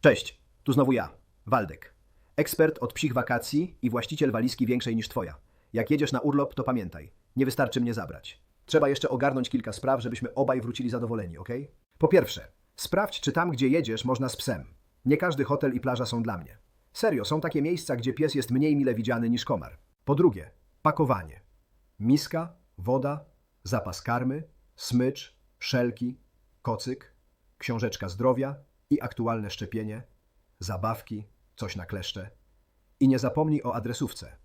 Cześć, tu znowu ja, Waldek. Ekspert od psich wakacji i właściciel walizki większej niż twoja. Jak jedziesz na urlop, to pamiętaj, nie wystarczy mnie zabrać. Trzeba jeszcze ogarnąć kilka spraw, żebyśmy obaj wrócili zadowoleni, ok? Po pierwsze, sprawdź, czy tam, gdzie jedziesz, można z psem. Nie każdy hotel i plaża są dla mnie. Serio, są takie miejsca, gdzie pies jest mniej mile widziany niż komar. Po drugie, pakowanie. Miska, woda, zapas karmy, smycz, szelki, kocyk, książeczka zdrowia i aktualne szczepienie, zabawki, coś na kleszcze. I nie zapomnij o adresówce.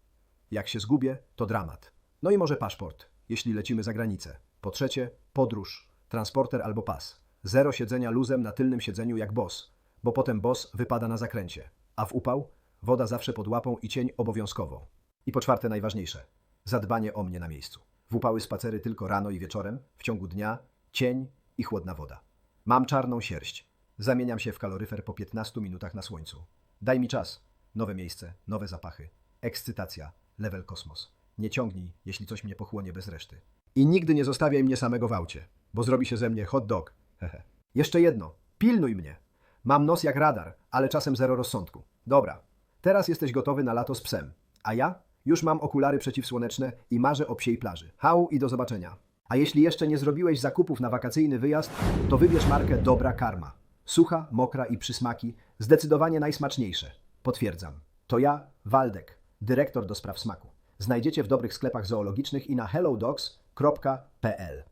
Jak się zgubię, to dramat. No i może paszport, jeśli lecimy za granicę. Po trzecie, podróż, transporter albo pas. Zero siedzenia luzem na tylnym siedzeniu jak boss, bo potem boss wypada na zakręcie. A w upał woda zawsze pod łapą i cień obowiązkowo. I po czwarte najważniejsze, zadbanie o mnie na miejscu. W upały spacery tylko rano i wieczorem, w ciągu dnia cień i chłodna woda. Mam czarną sierść. Zamieniam się w kaloryfer po 15 minutach na słońcu. Daj mi czas. Nowe miejsce, nowe zapachy. Ekscytacja, level kosmos. Nie ciągnij, jeśli coś mnie pochłonie bez reszty. I nigdy nie zostawiaj mnie samego w aucie, bo zrobi się ze mnie hot dog. Hehe. Jeszcze jedno. Pilnuj mnie. Mam nos jak radar, ale czasem zero rozsądku. Dobra. Teraz jesteś gotowy na lato z psem. A ja już mam okulary przeciwsłoneczne i marzę o psiej plaży. Hał i do zobaczenia. A jeśli jeszcze nie zrobiłeś zakupów na wakacyjny wyjazd, to wybierz markę Dobra Karma. Sucha, mokra i przysmaki, zdecydowanie najsmaczniejsze. Potwierdzam. To ja, Waldek, dyrektor do spraw smaku. Znajdziecie w dobrych sklepach zoologicznych i na hellodogs.pl.